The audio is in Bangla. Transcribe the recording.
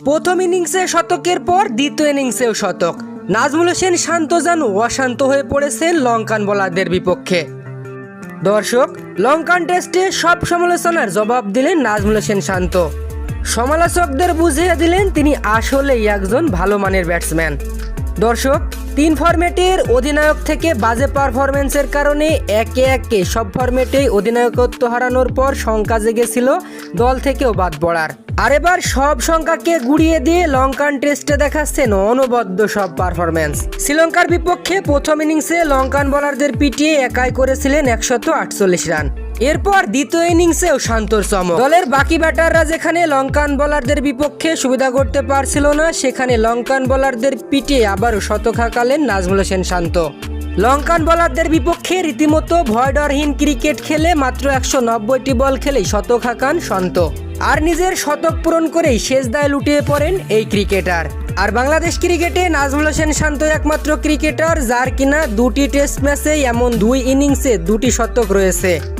প্রথম ইনিংসে শতকের পর দ্বিতীয় ইনিংসেও শতক। নাজমুল হোসেন শান্ত যেন অশান্ত হয়ে পড়েছেন লঙ্কান বোলারদের বিপক্ষে। দর্শক, লঙ্কান টেস্টে সব সমালোচনার জবাব দিলেন নাজমুল হোসেন শান্ত। সমালোচকদের বুঝিয়ে দিলেন তিনি আসলেই একজন ভালো মানের ব্যাটসম্যান। দর্শক, তিন ফরম্যাটের অধিনায়ক থেকে বাজে পারফরমেন্সের কারণে একে একে সব ফরম্যাটেই অধিনায়কত্ব হারানোর পর শঙ্কা জেগেছিল দল থেকেও বাদ পড়ার। আর এবার সব সংখ্যাকে গুড়িয়ে দিয়ে লঙ্কান টেস্টে দেখাচ্ছেন অনবদ্য সব পারফরমেন্স শ্রীলঙ্কার বিপক্ষে প্রথম ইনিংসে লঙ্কান বলারদের পিটিয়ে একাই করেছিলেন একশত আটচল্লিশ রান। এরপর দ্বিতীয় ইনিংসেও শান্তর চমক। দলের বাকি ব্যাটাররা যেখানে লঙ্কান বলারদের বিপক্ষে সুবিধা করতে পারছিল না, সেখানে লঙ্কান বলারদের পিটিয়ে আবারও শতক হাঁকালেন নাজমুল হোসেন শান্ত। লঙ্কান বলারদের বিপক্ষে রীতিমতো ভয়ডরহীন ক্রিকেট খেলে মাত্র একশো নব্বইটি বল খেলেই শতক হাঁকান শান্ত। আর নিজের শতক পূরণ করেই শেষ দায় লুটিয়ে পড়েন এই ক্রিকেটার। আর বাংলাদেশ ক্রিকেটে নাজমুল হোসেন শান্ত একমাত্র ক্রিকেটার, যার কিনা দুটি টেস্ট ম্যাচে এমন দুই ইনিংসে দুটি শতক রয়েছে।